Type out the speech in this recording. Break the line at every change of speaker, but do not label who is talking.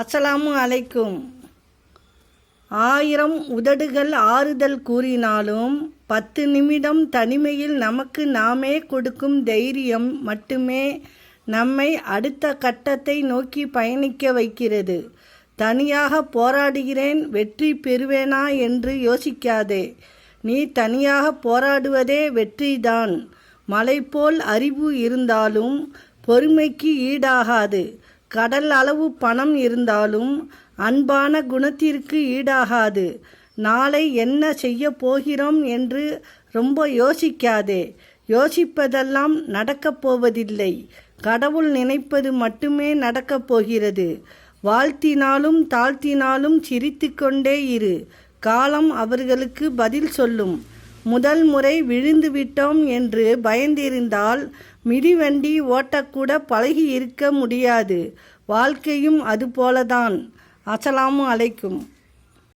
அஸ்ஸலாமு அலைக்கும். ஆயிரம் உதடுகள் ஆறுதல் கூறினாலும் பத்து நிமிடம் தனிமையில் நமக்கு நாமே கொடுக்கும் தைரியம் மட்டுமே நம்மை அடுத்த கட்டத்தை நோக்கி பயணிக்க வைக்கிறது. தனியாக போராடுகிறேன் வெற்றி பெறுவேனா என்று யோசிக்காதே. நீ தனியாக போராடுவதே வெற்றிதான். மலை போல் அறிவு இருந்தாலும் பொறுமைக்கு ஈடாகாது. கடல் அளவு பணம் இருந்தாலும் அன்பான குணத்திற்கு ஈடாகாது. நாளை என்ன செய்ய போகிறோம் என்று ரொம்ப யோசிக்காதே. யோசிப்பதெல்லாம் நடக்கப் போவதில்லை. கடவுள் நினைப்பது மட்டுமே நடக்கப் போகிறது. வாழ்த்தினாலும் தாழ்த்தினாலும் சிரித்துக்கொண்டே இரு. காலம் அவர்களுக்கு பதில் சொல்லும். முதல் முறை விழுந்து விட்டோம் என்று பயந்திருந்தால் மிதிவண்டி ஓட்டக்கூட பழகி இருக்க முடியாது. வாழ்க்கையும் அதுபோலதான். அசலாமும் அலைக்கும்.